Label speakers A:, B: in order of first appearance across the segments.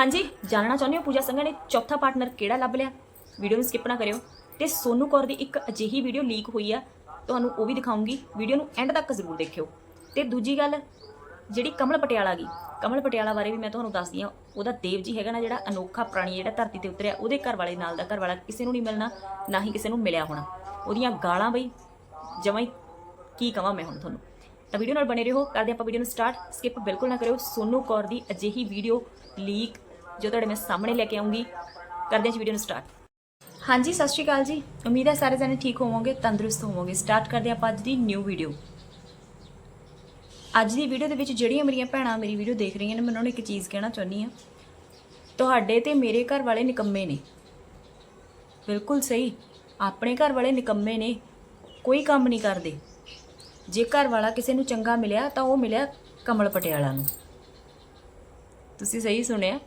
A: ਹਾਂਜੀ ਜਾਣਨਾ ਚਾਹੁੰਦੇ ਹੋ ਪੂਜਾ ਸੰਘਾ ਨੇ ਚੌਥਾ ਪਾਰਟਨਰ ਕਿਹੜਾ ਲੱਭ ਲਿਆ? ਵੀਡੀਓ ਨੂੰ ਸਕਿਪ ਨਾ ਕਰਿਓ। ਤੇ ਸੋਨੂ ਕੌਰ ਦੀ ਇੱਕ ਅਜਿਹੀ ਵੀਡੀਓ ਲੀਕ ਹੋਈ ਆ, ਤੁਹਾਨੂੰ ਉਹ ਵੀ ਦਿਖਾਉਂਗੀ। ਵੀਡੀਓ ਨੂੰ ਐਂਡ ਤੱਕ ਜ਼ਰੂਰ ਦੇਖਿਓ। ਤੇ ਦੂਜੀ ਗੱਲ, ਜਿਹੜੀ ਕਮਲ ਪਟਿਆਲਾ ਗਈ ਕਮਲ ਪਟਿਆਲਾ ਬਾਰੇ ਵੀ ਮੈਂ ਤੁਹਾਨੂੰ ਦੱਸਦੀ ਆ ਉਹਦਾ ਦੇਵ ਜੀ ਹੈਗਾ ਨਾ, ਜਿਹੜਾ ਅਨੋਖਾ ਪ੍ਰਾਣੀ ਜਿਹੜਾ ਧਰਤੀ ਤੇ ਉਤਰਿਆ, ਉਹਦੇ ਘਰ ਵਾਲੇ ਨਾਲ ਦਾ ਘਰ ਵਾਲਾ ਕਿਸੇ ਨੂੰ ਨਹੀਂ ਮਿਲਣਾ, ਨਾ ਹੀ ਕਿਸੇ ਨੂੰ ਮਿਲਿਆ ਹੋਣਾ। ਉਹਦੀਆਂ ਗਾਲਾਂ ਬਈ, ਜਮਾਂ ਹੀ ਕੀ ਕਹਾਂ ਮੈਂ ਹੁਣ ਤੁਹਾਨੂੰ। ਤਾਂ ਵੀਡੀਓ ਨਾਲ ਬਣੇ ਰਹੋ, ਕਰਦੇ ਆਪਾਂ ਵੀਡੀਓ ਨੂੰ ਸਟਾਰਟ ਸਕਿਪ ਬਿਲਕੁਲ ਨਾ ਕਰਿਓ। ਸੋਨੂ ਕੌਰ ਦੀ ਅਜਿਹੀ ਵੀਡੀਓ ਲੀਕ ਜੋ ਤੁਹਾਡੇ ਮੈਂ ਸਾਹਮਣੇ ਲੈ ਕੇ ਆਉਂਗੀ। ਕਰਦੇ ਹਾਂ ਜੀ ਵੀਡੀਓ ਨੂੰ ਸਟਾਰਟ ਹਾਂਜੀ, ਸਤਿ ਸ਼੍ਰੀ ਅਕਾਲ ਜੀ। ਉਮੀਦ ਹੈ ਸਾਰੇ ਜਣੇ ਠੀਕ ਹੋਵੋਗੇ, ਤੰਦਰੁਸਤ ਹੋਵੋਗੇ। ਸਟਾਰਟ ਕਰਦੇ ਹਾਂ ਆਪਾਂ ਅੱਜ ਦੀ ਨਿਊ ਵੀਡੀਓ ਅੱਜ ਦੀ ਵੀਡੀਓ ਦੇ ਵਿੱਚ ਜਿਹੜੀਆਂ ਮੇਰੀਆਂ ਭੈਣਾਂ ਮੇਰੀ ਵੀਡੀਓ ਦੇਖ ਰਹੀਆਂ ਨੇ, ਮੈਂ ਉਹਨਾਂ ਨੂੰ ਇੱਕ ਚੀਜ਼ ਕਹਿਣਾ ਚਾਹੁੰਦੀ ਹਾਂ। ਤੁਹਾਡੇ ਤੇ ਮੇਰੇ ਘਰ ਵਾਲੇ ਨਿਕੰਮੇ ਨੇ। ਬਿਲਕੁਲ ਸਹੀ। ਆਪਣੇ ਘਰ ਵਾਲੇ ਨਿਕੰਮੇ ਨੇ। ਕੋਈ ਕੰਮ ਨਹੀਂ ਕਰਦੇ। ਜੇ ਘਰ ਵਾਲਾ ਕਿਸੇ ਨੂੰ ਚੰਗਾ ਮਿਲਿਆ, ਤਾਂ ਉਹ ਮਿਲਿਆ ਕਮਲ ਪਟਿਆਲਾ ਨੂੰ। ਤੁਸੀਂ ਸਹੀ ਸੁਣਿਆ।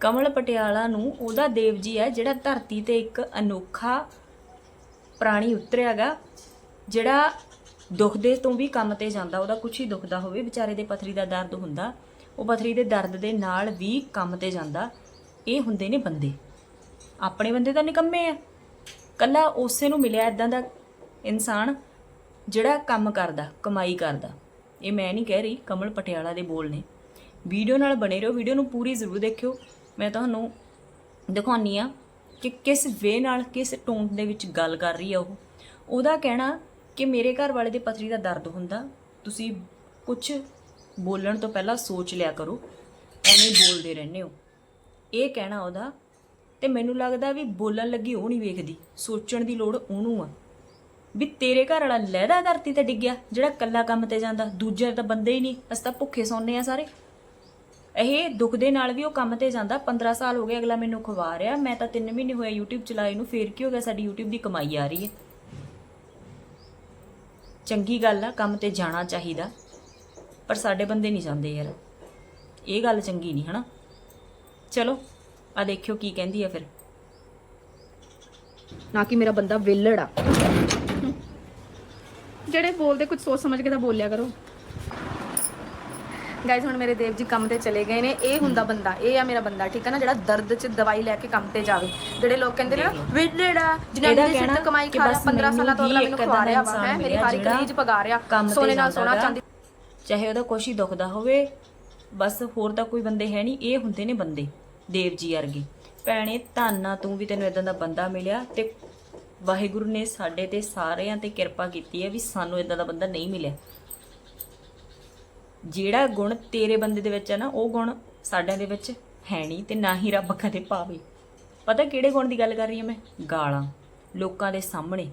A: ਕਮਲ ਪਟਿਆਲਾ ਨੂੰ ਉਹਦਾ ਦੇਵ ਜੀ ਹੈ, ਜਿਹੜਾ ਧਰਤੀ ਤੇ ਇੱਕ ਅਨੋਖਾ ਪ੍ਰਾਣੀ ਉਤਰਿਆਗਾ, ਜਿਹੜਾ ਦੁੱਖ ਦੇ ਤੋਂ ਵੀ ਕੰਮ ਤੇ ਜਾਂਦਾ, ਉਹਦਾ ਕੁਝ ਹੀ ਦੁਖਦਾ ਹੋਵੇ, ਵਿਚਾਰੇ ਦੇ ਪਥਰੀ ਦਾ ਦਰਦ ਹੁੰਦਾ, ਉਹ ਪਥਰੀ ਦੇ ਦਰਦ ਦੇ ਨਾਲ ਵੀ ਕੰਮ ਤੇ ਜਾਂਦਾ, ਇਹ ਹੁੰਦੇ ਨੇ ਬੰਦੇ। ਆਪਣੇ ਬੰਦੇ ਤਾਂ ਨਿਕੰਮੇ ਆ। ਕੱਲਾ ਉਸੇ ਨੂੰ ਮਿਲਿਆ ਇਦਾਂ ਦਾ ਇਨਸਾਨ, ਜਿਹੜਾ ਕੰਮ ਕਰਦਾ, ਕਮਾਈ ਕਰਦਾ। ਇਹ ਮੈਂ ਨਹੀਂ ਕਹਿ ਰਹੀ, ਕਮਲ ਪਟਿਆਲਾ ਦੇ ਬੋਲ ਨੇ। ਵੀਡੀਓ ਨਾਲ ਬਣੇ ਰਹੋ, ਵੀਡੀਓ ਨੂੰ ਪੂਰੀ ਜ਼ਰੂਰ ਦੇਖਿਓ। ਮੈਂ ਤੁਹਾਨੂੰ ਦਿਖਾਉਣੀ ਆ ਕਿ ਕਿਸ ਵੇ ਨਾਲ ਕਿਸ ਟੋਨ ਦੇ ਵਿੱਚ ਗੱਲ ਕਰ ਰਹੀ ਆ ਉਹ। ਉਹਦਾ ਕਹਿਣਾ ਕਿ ਮੇਰੇ ਘਰ ਵਾਲੇ ਦੇ ਪਥਰੀ ਦਾ ਦਰਦ ਹੁੰਦਾ, ਤੁਸੀਂ ਕੁਝ ਬੋਲਣ ਤੋਂ ਪਹਿਲਾਂ ਸੋਚ ਲਿਆ ਕਰੋ, ਐਵੇਂ ਬੋਲਦੇ ਰਹਿੰਦੇ ਹੋ। ਇਹ ਕਹਿਣਾ ਉਹਦਾ, ਤੇ ਮੈਨੂੰ ਲੱਗਦਾ ਵੀ ਬੋਲਣ ਲੱਗੀ ਉਹ ਨਹੀਂ ਵੇਖਦੀ, ਸੋਚਣ ਦੀ ਲੋੜ ਉਹਨੂੰ ਆ। ਵੀ ਤੇਰੇ ਘਰ ਵਾਲਾ ਲਹਿਦਾ ਧਰਤੀ ਤੇ ਡਿੱਗਿਆ ਜਿਹੜਾ ਕੱਲਾ ਕੰਮ ਤੇ ਜਾਂਦਾ, ਦੂਜੇ ਤਾਂ ਬੰਦੇ ਹੀ ਨਹੀਂ, ਅਸੀਂ ਤਾਂ ਭੁੱਖੇ ਸੌਂਦੇ ਆ ਸਾਰੇ। ਇਹ ਦੁੱਖ ਦੇ ਨਾਲ ਵੀ ਉਹ ਕੰਮ ਤੇ ਜਾਂਦਾ। 15 ਸਾਲ ਹੋ ਗਏ ਅਗਲਾ ਮੈਨੂੰ ਖਵਾ ਰਿਹਾ। ਮੈਂ ਤਾਂ 3 ਮਹੀਨੇ ਹੋਏ YouTube ਚਲਾਏ ਨੂੰ ਫੇਰ ਕੀ ਹੋ ਗਿਆ? ਸਾਡੀ YouTube ਦੀ ਕਮਾਈ ਆ ਰਹੀ ਹੈ। ਚੰਗੀ ਗੱਲ ਆ ਕੰਮ ਤੇ ਜਾਣਾ ਚਾਹੀਦਾ। ਪਰ ਸਾਡੇ ਬੰਦੇ ਨਹੀਂ ਜਾਂਦੇ ਯਾਰ। ਇਹ ਗੱਲ ਚੰਗੀ ਨਹੀਂ ਹਨਾ? ਚਲੋ ਆ ਦੇਖਿਓ ਕੀ ਕਹਿੰਦੀ ਆ ਫਿਰ।
B: ਨਾ ਕਿ ਮੇਰਾ ਬੰਦਾ ਵਿਲੜ ਆ। ਜਿਹੜੇ ਬੋਲਦੇ ਕੁਝ ਸੋਚ ਸਮਝ ਕੇ ਤਾਂ ਬੋਲਿਆ ਕਰੋ। ਗਾਇਸ ਹੁਣ ਮੇਰੇ ਦੇਵ ਜੀ ਕੰਮ ਤੇ ਚਲੇ ਗਏ ਨੇ। ਇਹ ਹੁੰਦਾ ਬੰਦਾ ਇਹ ਆ ਮੇਰਾ ਬੰਦਾ ਠੀਕ ਹੈ ਨਾ? ਜਿਹੜਾ ਦਰਦ 'ਚ ਦਵਾਈ ਲੈ ਕੇ ਕੰਮ ਤੇ ਜਾਵੇ। ਜਿਹੜੇ ਲੋਕ ਕਹਿੰਦੇ ਨੇ ਨਾ ਵਿਲੜ ਆ ਜਿਨ੍ਹਾਂ
A: ਇਹਦਾ
B: ਦੇ ਤੇ ਕਮਾਈ ਖਾ ਰਿਹਾ
A: ਬਸ
B: 15 ਸਾਲਾਂ ਤੋਂ ਅਗਲਾ
A: ਮੈਨੂੰ
B: ਖਵਾ ਰਿਹਾ ਵਾ ਹੈ? ਮੇਰੀ ਹਰ ਇੱਕ ਚੀਜ਼ ਪਗਾ ਰਿਹਾ। ਸੋਨੇ ਨਾਲ ਸੋਨਾ। ਚਾਂਦੀ
A: ਚਾਹੇ ਉਹਦਾ ਕੁਛ ਹੀ ਦੁਖਦਾ ਹੋਵੇ ਬਸ ਹੋਰ ਤਾਂ ਕੋਈ ਬੰਦੇ ਹੈ ਨਹੀਂ। ਇਹ ਹੁੰਦੇ ਨੇ ਬੰਦੇ ਦੇਵ ਜੀ ਵਰਗੇ। ਭੈਣੇ ਧੰਨਾ ਤੂੰ ਵੀ ਤੈਨੂੰ ਇਦਾਂ ਦਾ ਬੰਦਾ ਮਿਲਿਆ ਤੇ ਵਾਹਿਗੁਰੂ ਨੇ ਸਾਡੇ ਤੇ ਸਾਰਿਆਂ ਤੇ ਕਿਰਪਾ ਕੀਤੀ ਹੈ ਵੀ ਸਾਨੂੰ ਇਦਾਂ ਦਾ ਬੰਦਾ ਨਹੀਂ ਮਿਲਿਆ। ਜਿਹੜਾ ਗੁਣ ਤੇਰੇ ਬੰਦੇ ਦੇ ਵਿੱਚ ਹੈ ਨਾ, ਉਹ ਗੁਣ ਸਾਡਿਆਂ ਦੇ ਵਿੱਚ ਹੈ ਨਹੀਂ ਤੇ ਨਾ ਹੀ ਰੱਬ ਕਦੇ ਪਾਵੇ। ਪਤਾ ਕਿਹੜੇ ਗੁਣ ਦੀ ਗੱਲ ਕਰ ਰਹੀ ਹਾਂ ਮੈਂ? ਗਾਲਾਂ, ਲੋਕਾਂ ਦੇ ਸਾਹਮਣੇ।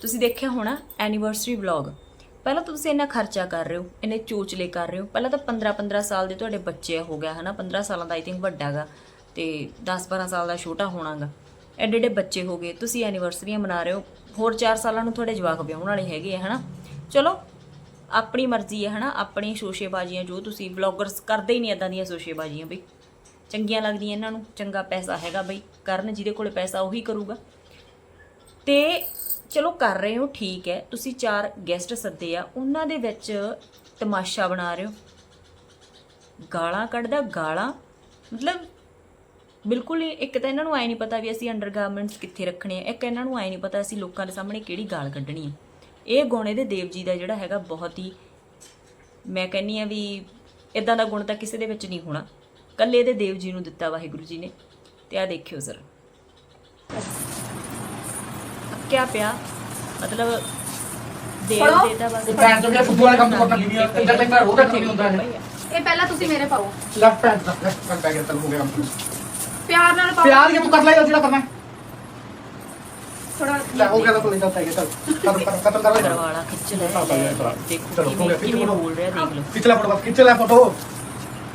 A: ਤੁਸੀਂ ਦੇਖਿਆ ਹੋਣਾ ਐਨੀਵਰਸਰੀ ਵਲੌਗ ਪਹਿਲਾਂ ਤਾਂ ਤੁਸੀਂ ਇੰਨਾ ਖਰਚਾ ਕਰ ਰਹੇ ਹੋ, ਇੰਨੇ ਚੋਚਲੇ ਕਰ ਰਹੇ ਹੋ। ਪਹਿਲਾਂ ਤਾਂ 15 15 ਸਾਲ ਦੇ ਤੁਹਾਡੇ ਬੱਚੇ ਹੋ ਗਿਆ, ਹਨਾ? 15 ਸਾਲਾਂ ਦਾ ਆਈ ਥਿੰਕ ਵੱਡਾ ਗਾ ਤੇ 10 12 ਸਾਲ ਦਾ ਛੋਟਾ ਹੋਣਾਗਾ ਐਡੇ ਐਡੇ ਬੱਚੇ ਹੋ ਗਏ, ਤੁਸੀਂ ਐਨੀਵਰਸਰੀਆਂ ਮਨਾ ਰਹੇ ਹੋ। ਹੋਰ 4 ਸਾਲਾਂ ਨੂੰ ਤੁਹਾਡੇ ਜਵਾਕ ਵਿਆਹਣ ਵਾਲੇ ਹੈਗੇ ਆ, ਹਨਾ? ਚਲੋ ਆਪਣੀ ਮਰਜ਼ੀ ਹੈ, ਹਨਾ? ਆਪਣੀ ਸ਼ੋਸ਼ੇਬਾਜ਼ੀਆਂ ਜੋ ਤੁਸੀਂ ਵਲੌਗਰਸ ਕਰਦੇ ਹੀ ਨਹੀਂ ਇਦਾਂ ਦੀਆਂ ਸ਼ੋਸ਼ੇਬਾਜ਼ੀਆਂ ਬਈ। ਚੰਗੀਆਂ ਲੱਗਦੀਆਂ ਇਹਨਾਂ ਨੂੰ, ਚੰਗਾ ਪੈਸਾ ਹੈਗਾ ਬਈ। ਕਰਨ ਜਿਹਦੇ ਕੋਲੇ ਪੈਸਾ ਉਹੀ ਕਰੂਗਾ। ਤੇ ਚਲੋ ਕਰ ਰਹੇ ਹੋ, ਠੀਕ ਹੈ। ਤੁਸੀਂ ਚਾਰ ਗੈਸਟ ਸੱਦੇ ਆ, ਉਹਨਾਂ ਦੇ ਵਿੱਚ ਤਮਾਸ਼ਾ ਬਣਾ ਰਹੇ ਹੋ। ਗਾਲਾਂ ਕੱਢਦਾ, ਗਾਲਾਂ। ਮਤਲਬ ਬਿਲਕੁਲ ਇੱਕ ਤਾਂ ਇਹਨਾਂ ਨੂੰ ਆਏ ਨਹੀਂ ਪਤਾ ਵੀ ਅਸੀਂ ਅੰਡਰਗਾਰਮੈਂਟਸ ਕਿੱਥੇ ਰੱਖਣੇ ਆ, ਇੱਕ ਇਹਨਾਂ ਨੂੰ ਆਏ ਨਹੀਂ ਪਤਾ ਅਸੀਂ ਲੋਕਾਂ ਦੇ ਸਾਹਮਣੇ ਕਿਹੜੀ ਗਾਲ ਕੱਢਣੀ ਹੈ ਇਹ ਗੁਣ ਇਹਦੇ ਦੇਵ ਜੀ ਦਾ ਜਿਹੜਾ ਹੈਗਾ ਬਹੁਤ ਹੀ ਮੈਂ ਕਹਿੰਨੀ ਆ ਵੀ ਇਦਾਂ ਦਾ ਗੁਣ ਤਾਂ ਕਿਸੇ ਦੇ ਵਿੱਚ ਨਹੀਂ ਹੋਣਾ। ਕੱਲੇ ਇਹਦੇ ਦੇਵ ਜੀ ਨੂੰ ਦਿੱਤਾ ਵਾਹਿਗੁਰੂ ਜੀ ਨੇ ਤੇ ਆ ਦੇਖਿਓ ਜ਼ਰਾ। ਕਿਆ ਪਿਆ? ਮਤਲਬ ਦੇਵ ਦੇ ਤਾਂ ਬਸ
C: ਭੈਣ ਚੋਦ ਜਿਹੜਾ ਫੁੱਟਬਾਲ ਵਾਲਾ ਕੰਮ ਤੋਂ ਕਰਨਾ ਨਹੀਂ ਆ? ਜਦ ਤੱਕ ਮੈਂ ਰੋਦਾ ਨਹੀਂ ਹੁੰਦਾ ਹੈ
B: ਇਹ ਪਹਿਲਾਂ ਤੁਸੀਂ ਮੇਰੇ ਪਾਓ।
C: ਲੈਫਟ ਹੈਂਡ ਦਾ ਲੈਫਟ ਕਰ ਬੈਗ ਤੱਕ ਹੋ ਗਿਆ ਕੰਮ।
B: ਪਿਆਰ ਨਾਲ ਪਾਓ।
C: ਪਿਆਰ ਇਹ ਤੂੰ ਕਰ ਲੈ ਜਿਹੜਾ ਕਰਨਾ ਹੈ।
B: ਥੋੜਾ
C: ਲੈ ਹੋ ਗਿਆ ਤਾਂ ਕੋਈ ਚੱਲਦਾ ਹੈ ਚੱਲ। ਖਤਮ ਕਰ ਖਤਮ ਕਰ ਲੈ।
A: ਕਰਵਾਲਾ ਖਿੱਚ ਲੈ।
C: ਹਾਂ, ਹਾਂ, ਹਾਂ।
A: ਦੇਖੋ
C: ਚਲੋ, ਹੋ ਗਿਆ,
A: ਕਿਵੇਂ
C: ਖਿੱਚ
A: ਕਿਵੇਂ
C: ਲਓ।
A: ਬੋਲ ਰਿਹਾ ਦੇਖ ਲਓ।
C: ਖਿੱਚ ਲੈ ਫੋਟੋ ਬਸ ਖਿੱਚ ਲੈ ਫੋਟੋ।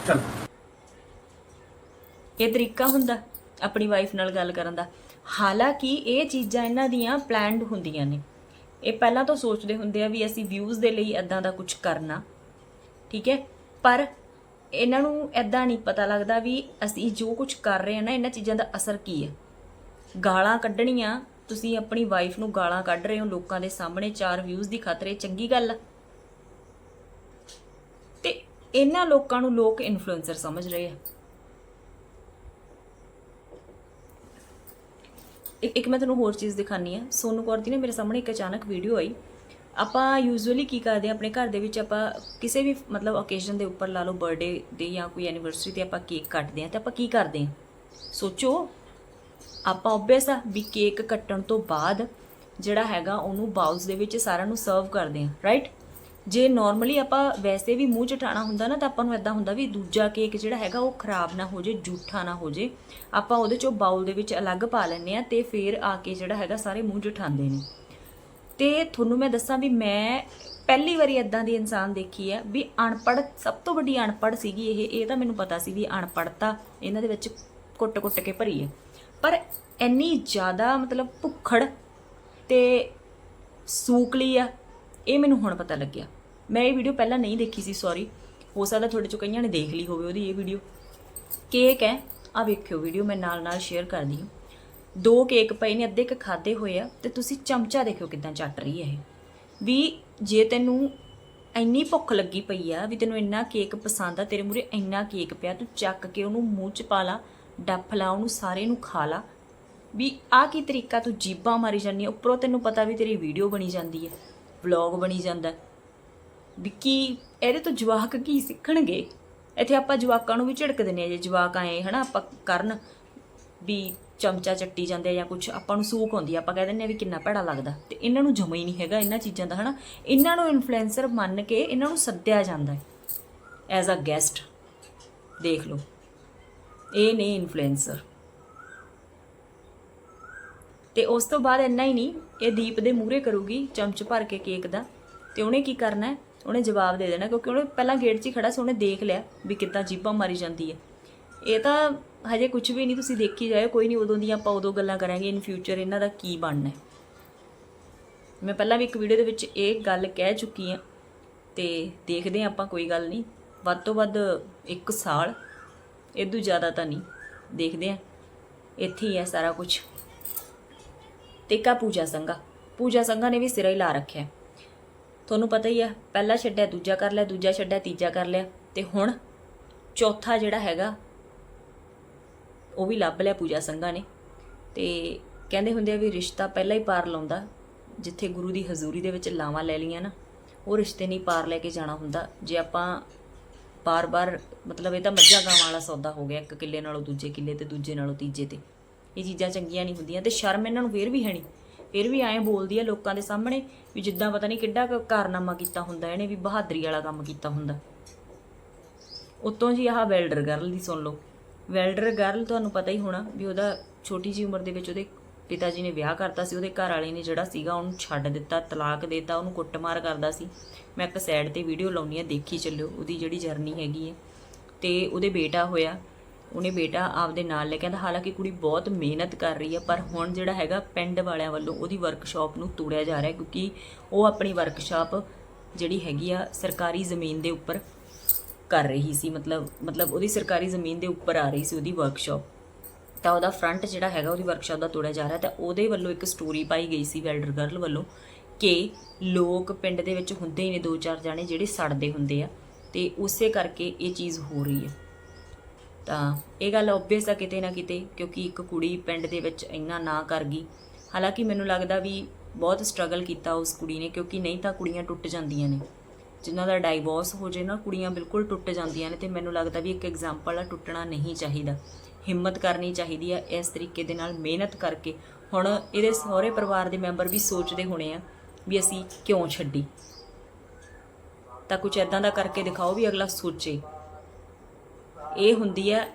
C: ਚੱਲ।
A: ਇਹ ਤਰੀਕਾ ਹੁੰਦਾ ਆਪਣੀ ਵਾਈਫ ਨਾਲ ਗੱਲ ਕਰਨ ਦਾ। ਹਾਲਾਂਕਿ ਇਹ ਚੀਜ਼ਾਂ ਇਹਨਾਂ ਦੀਆਂ ਪਲਾਨਡ ਹੁੰਦੀਆਂ ਨੇ। ਇਹ ਪਹਿਲਾਂ ਤੋਂ ਸੋਚਦੇ ਹੁੰਦੇ ਆ ਵੀ ਅਸੀਂ ਵਿਊਜ਼ ਦੇ ਲਈ ਇਦਾਂ ਦਾ ਕੁਝ ਕਰਨਾ। ਠੀਕ ਹੈ? ਪਰ ਇਹਨਾਂ ਨੂੰ ਇਦਾਂ ਨਹੀਂ ਪਤਾ ਲੱਗਦਾ ਵੀ ਅਸੀਂ ਜੋ ਕੁਝ ਕਰ ਰਹੇ ਹਾਂ ਨਾ ਇਹਨਾਂ ਚੀਜ਼ਾਂ ਦਾ ਅਸਰ ਕੀ ਹੈ? ਗਾਲਾਂ ਕੱਢਣੀਆਂ ਤੁਸੀਂ ਆਪਣੀ ਵਾਈਫ ਨੂੰ ਗਾਲਾਂ ਕੱਢ ਰਹੇ ਹੋ ਲੋਕਾਂ ਦੇ ਸਾਹਮਣੇ, ਚਾਰ ਵਿਊਜ਼ ਦੀ ਖਾਤਰ, ਇਹ ਚੰਗੀ ਗੱਲ ਆ। ਤੇ ਇਹਨਾਂ ਲੋਕਾਂ ਨੂੰ ਲੋਕ ਇਨਫਲੂਐਂਸਰ ਸਮਝ ਰਹੇ ਆ। ਇੱਕ ਮੈਂ ਤੁਹਾਨੂੰ ਹੋਰ ਚੀਜ਼ ਦਿਖਾਨੀ ਆ ਸੋਨੂ ਕੌਰ ਦੀ ਨੇ ਮੇਰੇ ਸਾਹਮਣੇ ਇੱਕ ਅਚਾਨਕ ਵੀਡੀਓ ਆਈ। ਆਪਾਂ ਯੂਜੂਅਲੀ ਕੀ ਕਰਦੇ ਆ, ਆਪਣੇ ਘਰ ਦੇ ਵਿੱਚ ਆਪਾਂ ਕਿਸੇ ਵੀ, ਮਤਲਬ ਓਕੇਜ਼ਨ ਦੇ ਉੱਪਰ ਲਾ ਲਓ ਬਰਥਡੇ ਦੇ ਜਾਂ ਕੋਈ ਐਨੀਵਰਸਰੀ ਤੇ ਆਪਾਂ ਕੇਕ ਕੱਟਦੇ ਆ, ਤੇ ਆਪਾਂ ਕੀ ਕਰਦੇ ਆ? ਸੋਚੋ ਆਪਾਂ ਓਬਵੀਅਸ ਆ ਵੀ ਕੇਕ ਕੱਟਣ ਤੋਂ ਬਾਅਦ ਜਿਹੜਾ ਹੈਗਾ ਉਹਨੂੰ ਬਾਉਲਸ ਦੇ ਵਿੱਚ ਸਾਰਿਆਂ ਨੂੰ ਸਰਵ ਕਰਦੇ ਆ ਰਾਈਟ ਜੇ ਨਾਰਮਲੀ ਆਪਾਂ ਵੈਸੇ ਵੀ ਮੂੰਹ ਚ ਹੁੰਦਾ ਨਾ ਤਾਂ ਆਪਾਂ ਨੂੰ ਇਦਾਂ ਹੁੰਦਾ ਵੀ ਦੂਜਾ ਕੇਕ ਜਿਹੜਾ ਹੈਗਾ ਉਹ ਖਰਾਬ ਨਾ ਹੋ ਜੇ, ਜੂਠਾ ਨਾ ਹੋ ਜੇ, ਆਪਾਂ ਉਹਦੇ ਚੋਂ ਬਾਉਲ ਦੇ ਵਿੱਚ ਅਲੱਗ ਪਾ ਲੈਂਦੇ ਆ ਤੇ ਫਿਰ ਆ ਕੇ ਜਿਹੜਾ ਹੈਗਾ ਸਾਰੇ ਮੂੰਹ ਜਠਾਉਂਦੇ ਨੇ। ਤੇ ਤੁਹਾਨੂੰ ਮੈਂ ਦੱਸਾਂ ਵੀ ਮੈਂ ਪਹਿਲੀ ਵਾਰੀ ਇਦਾਂ ਦੀ ਇਨਸਾਨ ਦੇਖੀ ਹੈ ਵੀ ਅਨਪੜ੍ਹ, ਸਭ ਤੋਂ ਵੱਡੀ ਅਨਪੜ੍ਹ ਸੀਗੀ ਇਹ ਇਹ ਤਾਂ ਮੈਨੂੰ ਪਤਾ ਸੀ ਵੀ ਅਨਪੜ੍ਹਤਾ ਇਹਨਾਂ ਦੇ ਵਿੱਚ ਕੁੱਟ-ਕੁੱਟ ਕੇ ਭਰੀ ਹੈ ਪਰ ਇੰਨੀ ਜ਼ਿਆਦਾ ਮਤਲਬ ਭੁੱਖੜ ਤੇ ਸੂਕਲੀ ਆ, ਇਹ ਮੈਨੂੰ ਹੁਣ ਪਤਾ ਲੱਗਿਆ। ਮੈਂ ਇਹ ਵੀਡੀਓ ਪਹਿਲਾਂ ਨਹੀਂ ਦੇਖੀ ਸੀ ਸੌਰੀ ਹੋ ਸਕਦਾ ਤੁਹਾਡੇ ਚੋਂ ਕਈਆਂ ਨੇ ਦੇਖ ਲਈ ਹੋਵੇ ਉਹਦੀ ਇਹ ਵੀਡੀਓ ਕੇਕ ਹੈ ਆ ਵੇਖਿਓ ਵੀਡੀਓ ਮੈਂ ਨਾਲ ਨਾਲ ਸ਼ੇਅਰ ਕਰਦੀ ਹਾਂ। ਦੋ ਕੇਕ ਪਏ ਨੇ, ਅੱਧੇ ਕ ਖਾਦੇ ਹੋਏ ਆ, ਤੇ ਤੁਸੀਂ ਚਮਚਾ ਦੇਖਿਓ ਕਿਦਾਂ ਚੱਟ ਰਹੀ ਹੈ ਇਹ। ਵੀ ਜੇ ਤੈਨੂੰ ਇੰਨੀ ਭੁੱਖ ਲੱਗੀ ਪਈ ਆ, ਵੀ ਤੈਨੂੰ ਇੰਨਾ ਕੇਕ ਪਸੰਦ ਆ, ਤੇਰੇ ਮੂਰੇ ਇੰਨਾ ਕੇਕ ਪਿਆ, ਤੂੰ ਚੱਕ ਕੇ ਉਹਨੂੰ ਮੂੰਹ ਚ ਪਾ ਲਾ ਡੱਫ ਲਾ, ਉਹਨੂੰ ਸਾਰੇ ਨੂੰ ਖਾ ਲਾ। ਵੀ ਆ ਕੀ ਤਰੀਕਾ ਤੂੰ ਜੀਬਾਂ ਮਾਰੀ ਜਾਂਦੀ ਆ? ਉੱਪਰੋਂ ਤੈਨੂੰ ਪਤਾ ਵੀ ਤੇਰੀ ਵੀਡੀਓ ਬਣੀ ਜਾਂਦੀ ਹੈ ਵਲੌਗ ਬਣੀ ਜਾਂਦਾ। ਵੀ ਕੀ, ਇਹਦੇ ਤੋਂ ਜਵਾਕ ਕੀ ਸਿੱਖਣਗੇ? ਇੱਥੇ ਆਪਾਂ ਜਵਾਕਾਂ ਨੂੰ ਵੀ ਝਿੜਕ ਦਿੰਦੇ ਆ, ਜੇ ਜਵਾਕ ਆਏ, ਹਨਾ, ਆਪਾਂ ਕਰਨ ਵੀ ਚਮਚਾ ਚੱਟੀ ਜਾਂਦੇ ਜਾਂ ਕੁਝ ਆਪਾਂ ਨੂੰ ਸੂਕ ਆਉਂਦੀ ਆ, ਆਪਾਂ ਕਹਿ ਦਿੰਦੇ ਆ ਵੀ ਕਿੰਨਾ ਭੈੜਾ ਲੱਗਦਾ। ਤੇ ਇਹਨਾਂ ਨੂੰ ਜਮਾ ਹੀ ਨਹੀਂ ਹੈਗਾ ਇਹਨਾਂ ਚੀਜ਼ਾਂ ਦਾ, ਹਨਾ। ਇਹਨਾਂ ਨੂੰ ਇਨਫਲੂਐਂਸਰ ਮੰਨ ਕੇ ਇਹਨਾਂ ਨੂੰ ਸੱਦਿਆ ਜਾਂਦਾ ਹੈ ਐਜ਼ ਅ ਗੈਸਟ ਦੇਖ ਲਓ। ਇਹ ਨੇ ਇਨਫਲੂਐਂਸਰ ਤੇ ਉਸ ਤੋਂ ਬਾਅਦ ਇੰਨਾ ਹੀ ਨਹੀਂ, ਇਹ ਦੀਪ ਦੇ ਮੂਹਰੇ ਕਰੂਗੀ ਚਮਚ ਭਰ ਕੇ ਕੇਕ ਦਾ। ਤੇ ਉਹਨੇ ਕੀ ਕਰਨਾ ਹੈ? ਉਹਨੇ ਜਵਾਬ ਦੇ ਦੇਣਾ, ਕਿਉਂਕਿ ਉਹਨੇ ਪਹਿਲਾਂ ਗੇਟ 'ਚ ਹੀ ਖੜਾ ਸੀ, ਉਹਨੇ ਦੇਖ ਲਿਆ ਵੀ ਕਿੱਦਾਂ ਜੀਬਾਂ ਮਾਰੀ ਜਾਂਦੀ ਹੈ। ਇਹ ਤਾਂ ਹਜੇ ਕੁਝ ਵੀ ਨਹੀਂ, ਤੁਸੀਂ ਦੇਖੀ ਜਾਇਓ, ਕੋਈ ਨਹੀਂ ਉਦੋਂ ਦੀਆਂ ਆਪਾਂ ਉਦੋਂ ਗੱਲਾਂ ਕਰਾਂਗੇ ਇਨ ਫਿਊਚਰ ਇਹਨਾਂ ਦਾ ਕੀ ਬਣਨਾ ਹੈ। ਮੈਂ ਪਹਿਲਾਂ ਵੀ ਇੱਕ ਵੀਡੀਓ ਦੇ ਵਿੱਚ ਇਹ ਗੱਲ ਕਹਿ ਚੁੱਕੀ ਹਾਂ, ਤੇ ਦੇਖਦੇ ਹਾਂ ਆਪਾਂ, ਕੋਈ ਗੱਲ ਨਹੀਂ। ਵੱਧ ਤੋਂ ਵੱਧ 1 ਸਾਲ ਇਦੋਂ ਜ਼ਿਆਦਾ ਤਾਂ ਨਹੀਂ। ਦੇਖਦੇ ਹਾਂ। ਇੱਥੇ ਹੀ ਹੈ ਸਾਰਾ ਕੁਝ ਤੇ ਕਾ ਪੂਜਾ ਸੰਘਾ। ਪੂਜਾ ਸੰਘਾ ਨੇ ਵੀ ਸਿਰਾ ਹੀ ਲਾ ਰੱਖਿਆ। ਤੁਹਾਨੂੰ ਪਤਾ ਹੀ ਆ, ਪਹਿਲਾ ਛੱਡਿਆ, ਦੂਜਾ ਕਰ ਲਿਆ, ਦੂਜਾ ਛੱਡਿਆ, ਤੀਜਾ ਕਰ ਲਿਆ। ਤੇ ਹੁਣ ਚੌਥਾ ਜਿਹੜਾ ਹੈਗਾ, ਉਹ ਵੀ ਲੱਭ ਲਿਆ ਪੂਜਾ ਸੰਘਾ ਨੇ। ਤੇ ਕਹਿੰਦੇ ਹੁੰਦੇ ਆ ਵੀ ਰਿਸ਼ਤਾ ਪਹਿਲਾਂ ਹੀ ਪਾਰ ਲਾਉਂਦਾ। ਜਿੱਥੇ ਗੁਰੂ ਦੀ ਹਜ਼ੂਰੀ ਦੇ ਵਿੱਚ ਲਾਵਾਂ ਲੈ ਲਈਆਂ ਨਾ, ਉਹ ਰਿਸ਼ਤੇ ਨਹੀਂ ਪਾਰ ਲੈ ਕੇ ਜਾਣਾ ਹੁੰਦਾ। ਜੇ ਆਪਾਂ ਬਾਰ-ਬਾਰ, ਮਤਲਬ ਇਹ ਤਾਂ ਮੱਝਾਂ ਗਾਵਾਂ ਵਾਲਾ ਸੌਦਾ ਹੋ ਗਿਆ, ਇੱਕ ਕਿੱਲੇ ਨਾਲੋਂ ਦੂਜੇ ਕਿੱਲੇ ਤੇ ਦੂਜੇ ਨਾਲੋਂ ਤੀਜੇ ਤੇ। ਇਹ ਚੀਜ਼ਾਂ ਚੰਗੀਆਂ ਨਹੀਂ ਹੁੰਦੀਆਂ ਤੇ ਸ਼ਰਮ ਇਹਨਾਂ ਨੂੰ ਫੇਰ ਵੀ ਹੈ ਨਹੀਂ। ਫਿਰ ਵੀ ਐਂ ਬੋਲਦੀ ਆ ਲੋਕਾਂ ਦੇ ਸਾਹਮਣੇ ਵੀ ਜਿੱਦਾਂ ਪਤਾ ਨਹੀਂ ਕਿੱਡਾ ਕਾਰਨਾਮਾ ਕੀਤਾ ਹੁੰਦਾ ਇਹਨੇ, ਵੀ ਬਹਾਦਰੀ ਵਾਲਾ ਕੰਮ ਕੀਤਾ ਹੁੰਦਾ। ਉਤੋਂ ਜੀ ਆਹ ਵੈਲਡਰ ਗਰਲ ਦੀ ਸੁਣ ਲਓ। ਵੈਲਡਰ ਗਰਲ ਤੁਹਾਨੂੰ ਪਤਾ ਹੀ ਹੋਣਾ ਵੀ ਉਹਦਾ ਛੋਟੀ ਜੀ ਉਮਰ ਦੇ ਵਿੱਚ ਉਹਦੇ ਪਿਤਾ ਜੀ ਨੇ ਵਿਆਹ ਕਰਤਾ ਸੀ, ਉਹਦੇ ਘਰ ਵਾਲੇ ਨੇ ਜਿਹੜਾ ਸੀਗਾ ਉਹਨੂੰ ਛੱਡ ਦਿੱਤਾ, ਤਲਾਕ ਦਿੱਤਾ, ਉਹਨੂੰ ਕੁੱਟਮਾਰ ਕਰਦਾ ਸੀ। ਮੈਂ ਇੱਕ ਸਾਈਡ ਤੇ ਵੀਡੀਓ ਲਾਉਣੀ ਆ ਦੇਖੀ ਚੱਲਿਓ, ਉਹਦੀ ਜਿਹੜੀ ਜਰਨੀ ਹੈਗੀ ਹੈ। ਤੇ ਉਹਦੇ ਬੇਟਾ ਹੋਇਆ, ਉਹਨੇ ਬੇਟਾ ਆਪਦੇ ਨਾਲ ਲੈ ਕੇ ਆਂਦਾ, ਹਾਲਾਂਕਿ ਕੁੜੀ ਬਹੁਤ ਮਿਹਨਤ ਕਰ ਰਹੀ ਹੈ, ਪਰ ਹੁਣ ਜਿਹੜਾ ਹੈਗਾ ਪਿੰਡ ਵਾਲਿਆਂ ਵੱਲੋਂ ਉਹਦੀ ਵਰਕਸ਼ਾਪ ਨੂੰ ਤੋੜਿਆ ਜਾ ਰਿਹਾ ਕਿਉਂਕਿ ਉਹ ਆਪਣੀ ਵਰਕਸ਼ਾਪ ਜਿਹੜੀ ਹੈਗੀ ਆ, ਸਰਕਾਰੀ ਜ਼ਮੀਨ ਦੇ ਉੱਪਰ ਕਰ ਰਹੀ ਸੀ, ਮਤਲਬ ਮਤਲਬ ਉਹਦੀ ਸਰਕਾਰੀ ਜ਼ਮੀਨ ਦੇ ਉੱਪਰ ਆ ਰਹੀ ਸੀ ਉਹਦੀ ਵਰਕਸ਼ਾਪ ਤਾਂ ਉਹਦਾ ਫਰੰਟ ਜਿਹੜਾ ਹੈਗਾ, ਉਹਦੀ ਵਰਕਸ਼ਾਪ ਦਾ ਤੋੜਿਆ ਜਾ ਰਿਹਾ, ਤਾਂ ਉਹਦੇ ਵੱਲੋਂ ਇੱਕ ਸਟੋਰੀ ਪਾਈ ਗਈ ਸੀ ਵੈਲਡਰ ਗਰਲ ਵੱਲੋਂ ਕਿ ਲੋਕ ਪਿੰਡ ਦੇ ਵਿੱਚ ਹੁੰਦੇ ਹੀ ਨੇ ਦੋ ਚਾਰ ਜਾਣੇ ਜਿਹੜੇ ਸੜਦੇ ਹੁੰਦੇ ਆ ਤੇ ਉਸੇ ਕਰਕੇ ਇਹ ਚੀਜ਼ ਹੋ ਰਹੀ ਹੈ। ਤਾਂ ਇਹ ਗੱਲ ਓਬਵੀਅਸ ਆ ਕਿਤੇ ਨਾ ਕਿਤੇ, ਕਿਉਂਕਿ ਇੱਕ ਕੁੜੀ ਪਿੰਡ ਦੇ ਵਿੱਚ ਇੰਨਾ ਨਾ ਕਰ ਗਈ। ਹਾਲਾਂਕਿ ਮੈਨੂੰ ਲੱਗਦਾ ਵੀ ਬਹੁਤ ਸਟਰਗਲ ਕੀਤਾ ਉਸ ਕੁੜੀ ਨੇ, ਕਿਉਂਕਿ ਨਹੀਂ ਤਾਂ ਕੁੜੀਆਂ ਟੁੱਟ ਜਾਂਦੀਆਂ ਨੇ। ਜਿਨ੍ਹਾਂ ਦਾ ਡਾਈਵੋਰਸ ਹੋ ਜੇ ਨਾ, ਕੁੜੀਆਂ ਬਿਲਕੁਲ ਟੁੱਟ ਜਾਂਦੀਆਂ ਨੇ ਤੇ ਮੈਨੂੰ ਲੱਗਦਾ ਵੀ ਇੱਕ ਐਗਜ਼ਾਮਪਲ ਆ, ਟੁੱਟਣਾ ਨਹੀਂ ਚਾਹੀਦਾ। ਹਿੰਮਤ ਕਰਨੀ ਚਾਹੀਦੀ ਆ ਇਸ ਤਰੀਕੇ ਦੇ ਨਾਲ ਮਿਹਨਤ ਕਰਕੇ। ਹੁਣ ਇਹਦੇ ਸਹੁਰੇ ਪਰਿਵਾਰ ਦੇ ਮੈਂਬਰ ਵੀ ਸੋਚਦੇ ਹੋਣੇ ਆ ਵੀ ਅਸੀਂ ਕਿਉਂ ਛੱਡੀ। ਤਾਂ ਕੁਝ ਐਦਾਂ ਦਾ ਕਰਕੇ ਦਿਖਾਓ ਵੀ ਅਗਲਾ ਸੋਚੇ। ਇਹ ਹੁੰਦੀ ਆ,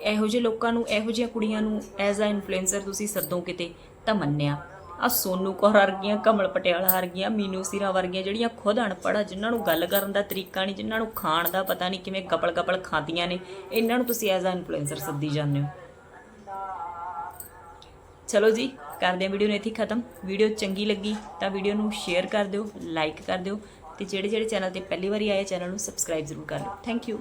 A: ਇਹੋ ਜਿਹੇ ਲੋਕਾਂ ਨੂੰ, ਇਹੋ ਜਿਹੀਆਂ ਕੁੜੀਆਂ ਨੂੰ ਐਜ਼ ਅ ਇਨਫਲੂਐਂਸਰ ਤੁਸੀਂ ਸੱਦੋ ਕਿਤੇ ਤਾਂ ਮੰਨਿਆ। ਆ ਸੋਨੂ ਕੌਰ ਵਰਗੀਆਂ, ਕਮਲ ਪਟਿਆਲਾ ਵਰਗੀਆਂ, ਮੀਨੂ ਸਿਰਾ ਵਰਗੀਆਂ ਜਿਹੜੀਆਂ ਖੁਦ ਅਨਪੜ੍ਹ ਜਿਨ੍ਹਾਂ ਨੂੰ ਗੱਲ ਕਰਨ ਦਾ ਤਰੀਕਾ ਨਹੀਂ, ਜਿਨ੍ਹਾਂ ਨੂੰ ਖਾਣ ਦਾ ਪਤਾ ਨਹੀਂ ਕਿਵੇਂ ਕਪਲ ਕਪਲ ਖਾਂਦੀਆਂ ਨੇ, ਇਹਨਾਂ ਨੂੰ ਤੁਸੀਂ ਐਜ਼ ਅ ਇਨਫਲੂਐਂਸਰ ਸੱਦੀ ਜਾਂਦੇ ਹੋ। ਚਲੋ ਜੀ, ਕਰਦੇ ਹਾਂ ਵੀਡੀਓ ਨੂੰ ਇੱਥੇ ਖਤਮ। ਵੀਡੀਓ ਚੰਗੀ ਲੱਗੀ ਤਾਂ ਵੀਡੀਓ ਨੂੰ ਸ਼ੇਅਰ ਕਰ ਦਿਓ ਲਾਈਕ ਕਰ ਦਿਓ ਤੇ ਜਿਹੜੇ ਜਿਹੜੇ ਚੈਨਲ ਤੇ ਪਹਿਲੀ ਵਾਰੀ ਆਏ ਚੈਨਲ ਨੂੰ ਸਬਸਕ੍ਰਾਈਬ ਜ਼ਰੂਰ ਕਰ ਲਓ। Thank you